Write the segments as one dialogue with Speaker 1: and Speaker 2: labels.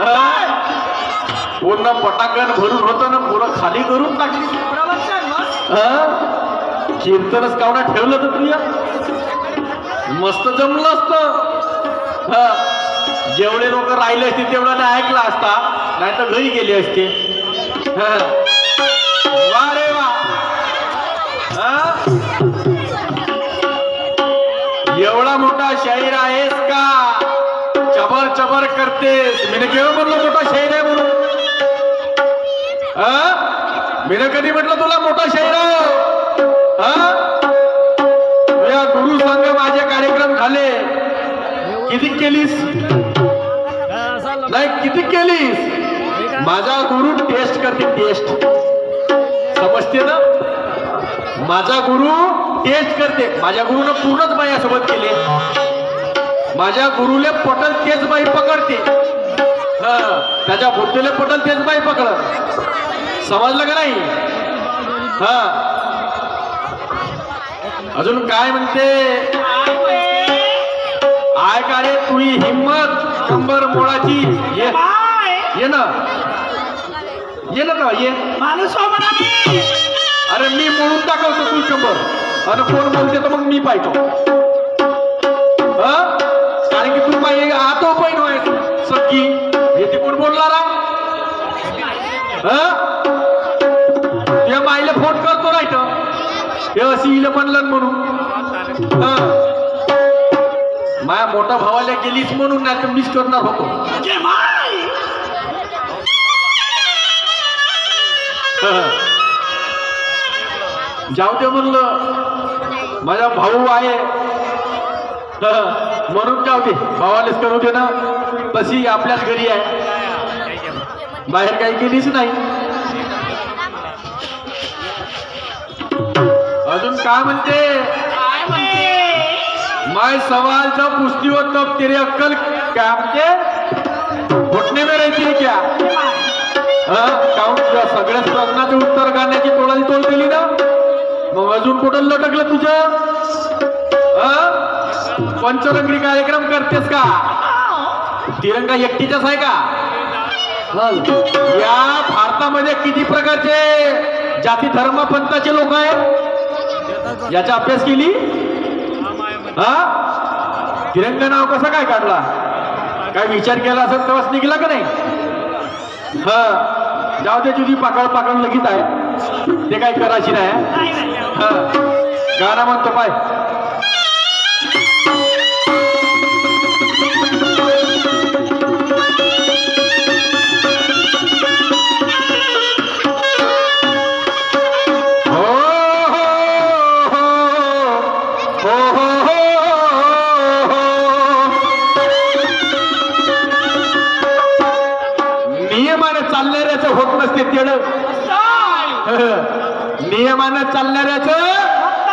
Speaker 1: प्रवचन
Speaker 2: पूर्ण पटाकन भरून होतं ना पुरं खाली करून टाकली. हा? कीर्तनच कावणा ठेवलं तर तुया मस्त जमलं असत. जेवढे लोक राहिले असते तेवढं नाही ऐकला असता नाही तर घरी गेले असते. चबर करतेस मी केव्हा म्हणलं मोठा शाहीर आहे म्हणून. मी कधी म्हटलं तुला मोठा शाहीर आहे? या गुरु संघ माझे कार्यक्रम झाले. किती केलीस? नाही किती केलीस? माझा गुरु टेस्ट करते टेस्ट. समजते ना? माझा गुरु टेस्ट करते. माझ्या गुरुनं पूर्णच माझ्यासोबत केले. माझ्या गुरुले पटल तेच बाई पकडते. हा त्याच्या बुद्धीले पटल तेच बाई पकडत. समजलं का नाही? हा. अजून काय म्हणते? आय का रे तुही हिम्मत कंबर मोळाची ये. ये ना. ये ना का? ये.
Speaker 1: माणूस हो
Speaker 2: अरे मी मोडून दाखवतो तू कंबर. आणि कोण बोलते तर मग मी पाहतो. हा? आता पण तू सखी आतो पैन हे ते कोण बोलणार रा त्या माईला फोन करतो राईट हे अशी हिला म्हणलं म्हणून. हा. माया मोठ्या भावाला गेलीच म्हणून नाही तर मिस करणार होतो. जाऊ दे म्हणलं. माझा भाऊ आहे. म्हणून का होते? भावालेच करू दे ना. तशी आपल्याच घरी आहे. बाहेर काही केलीच नाही. अजून काय म्हणते? माय सवाल जब पूछती हो तब तेरी अक्कल क्या म्हणते घुटने में रहती है क्या? हं? सगळ्याच प्रश्नाचे उत्तर काढण्याची तोडाची तोड दिली ना? मग अजून कुठं लटकलं तुझं? पंचरंगी कार्यक्रम करतेस का? तिरंगा एकटीचाच आहे का? या भारतामध्ये किती प्रकारचे जाती धर्म पंथाचे लोक आहेत? याचा अभ्यास केली? हा? तिरंगा नाव कसं काय काढला? काय विचार केला असेल तेव्हाच निघला का नाही? हा. जाऊ दे तुझी पाकळ पाकळ लगीत आहे. ते काय करायची नाही हा? गाणं म्हणतो पाय.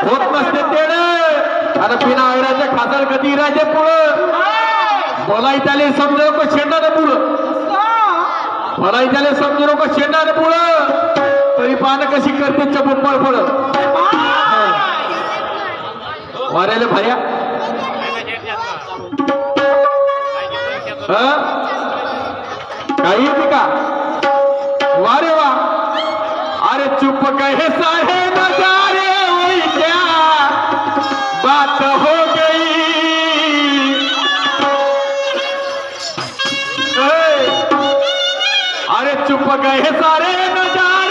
Speaker 2: होत नसते तेड आणि बिना खासदार कधी राहते पुढं? बोलाई त्याले समजू नको शेंडाने पुढं? बोलाई त्याले समजू नको शेंडाने पुढं? तरी पानं कशी करते चपून पळ पुढं? वाऱ्याला भाया? काही येते का? वा रे वा. अरे चुप काय? हे साहेब बात हो गई। अरे चुप गए सारे नजारे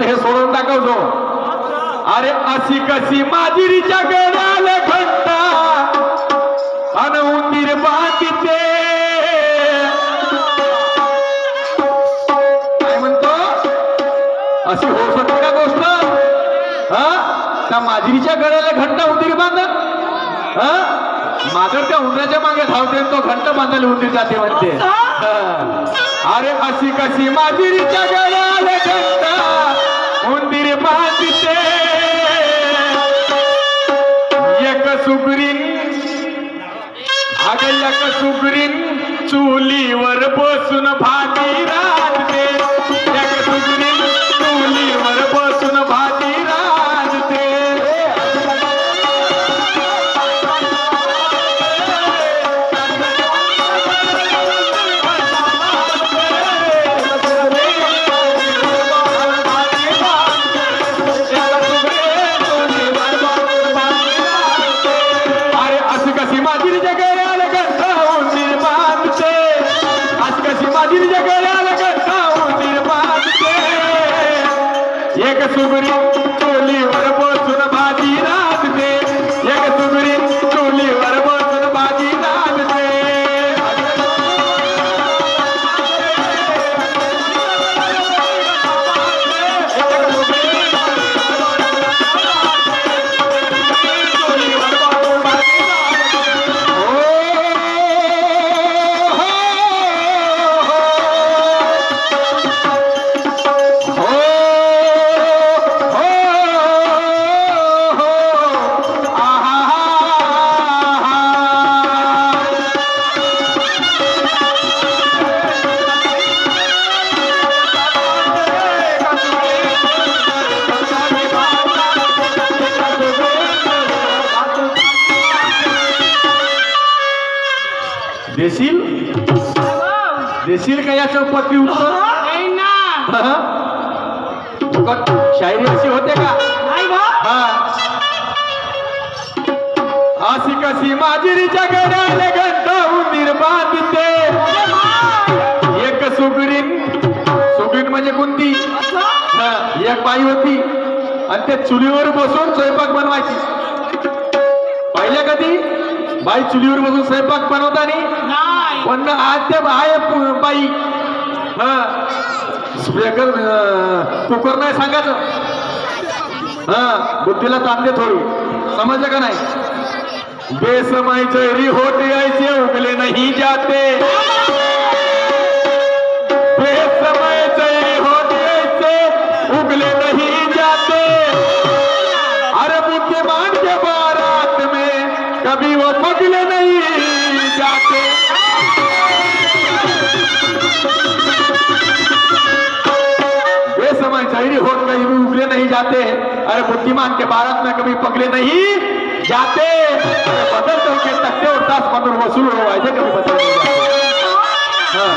Speaker 2: आता हे सोडून दाखवतो. अरे अशी कशी माजिरीच्या गळ्याला घंटा? अन उंदीर बांधते काय म्हणतो? अशी होऊ शकते का गोष्ट? हा? त्या माजिरीच्या गळ्याला घंटा उंदीर बांधत? हा? त्या उंदराच्या मागे धावते तो घंटा बांधायला उंदीर जाते म्हणते. अरे अशी कशी माजिरीच्या गळ्याला घंटा? उंदीर बांधते. एक सुगरीन अगं एक सुगरीन चुलीवर बसून भागीरा एक सुगरी देशील? देशील का याचं पती उत्तर?
Speaker 1: नाही ना.
Speaker 2: शायरी अशी होते का? हा. अशी कशी माजिरीच्या गड्याला घंटाहून निर्बाधते एक सुगरीन सुगरीन म्हणजे कोणती? एक बाई होती. आणि ते चुलीवर बसून स्वयंपाक बनवायची. पाहिल्या कधी बाई चुलीवर बसून स्वयंपाक बनवताना
Speaker 1: नाही.
Speaker 2: पण आज ते आहे पु- बाई हा स्पीकर अं, कुकर नाही सांगायचं. हा बुद्धीला तांदे थोडी. समजलं का नाही? बेसमाई चेहरी होते ऐसे उगले नहीं जाते. नहीं जाते उगले नहीं जाते। अरे बुद्धिमान के भारत में कभी पगले नहीं जाते। अरे बदल तो के तख्ते और दस पंद्रह वसूल हो ऐसे कभी बदल हाँ।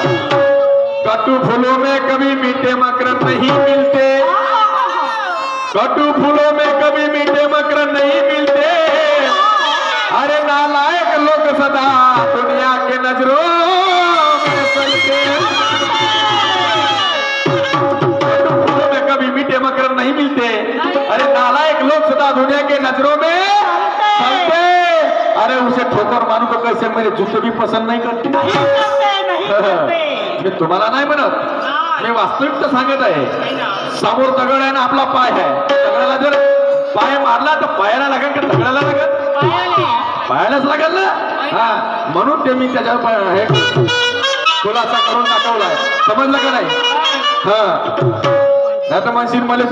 Speaker 2: कटु फूलों में कभी मीठे मकरंद नहीं मिलते। कटु फूलों में कभी मीठे मकरंद नहीं मिलते। अरे नालायक लोग सदा दुनिया के नजरों में चलते कटु फूलों में कभी मीठे मकरंद नहीं मिलते। अरे नालायक लोग सदा दुनिया के नजरों में चलते अरे उसे ठोकर मानू तो कैसे मेरे जूते भी पसंद नहीं करते। मी तुम्हाला नाही म्हणत मी वास्तविकता सांगत आहे. समोर दगड आहे ना आपला पाय आहे. दगडाला जर पाय मारला तर पायाला लागेल का दगडाला लागेल? पाहायलाच लागेल ना? हा म्हणून ते मी त्याच्यावर हे खुलासा करून दाखवलाय. समजलं का नाही? हा. नाही तर म्हणशील मला